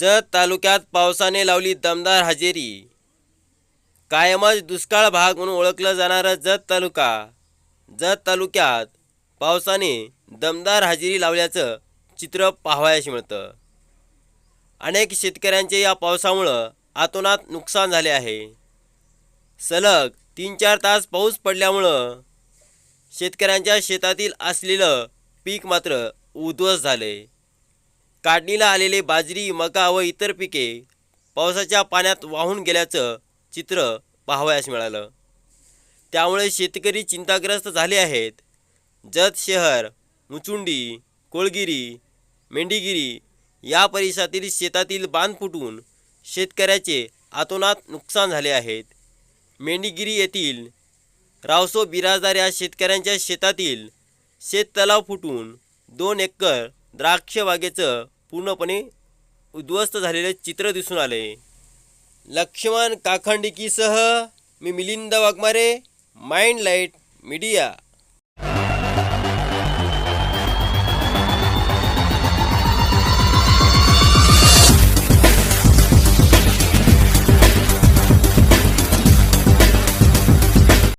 जत तालुक्यात पावसाने लावली दमदार हजेरी. कायमच दुष्काळ भाग म्हणून ओळखलं जाणारं जत तालुका. जत तालुक्यात पावसाने दमदार हजेरी लावल्याचं चित्र पाहावयास मिळतं. अनेक शेतकऱ्यांचे या पावसामुळं आतोनात नुकसान झाले आहे. सलग तीन चार तास पाऊस पडल्यामुळं शेतकऱ्यांच्या शेतातील असलेलं पीक मात्र उद्ध्वस्त झाले काढणीला आलेले बाजरी मका व इतर पिके पावसाच्या पाण्यात वाहून गेल्याचं चित्र पाहावयास मिळालं. त्यामुळे शेतकरी चिंताग्रस्त झाले आहेत. जत शहर मुचुंडी कोळगिरी मेंढीगिरी या परिसरातील शेतातील बांध फुटून शेतकऱ्याचे आतोनात नुकसान झाले आहेत. मेंढीगिरी येथील रावसो बिराजदार या शेतकऱ्यांच्या शेतातील शेततलाव फुटून दोन एकर द्राक्ष बागेचं पूर्णपणे उद्ध्वस्त झालेले चित्र दिसून आले लक्ष्मण काखंडिकीसह मी Milind Waghmare mind light media.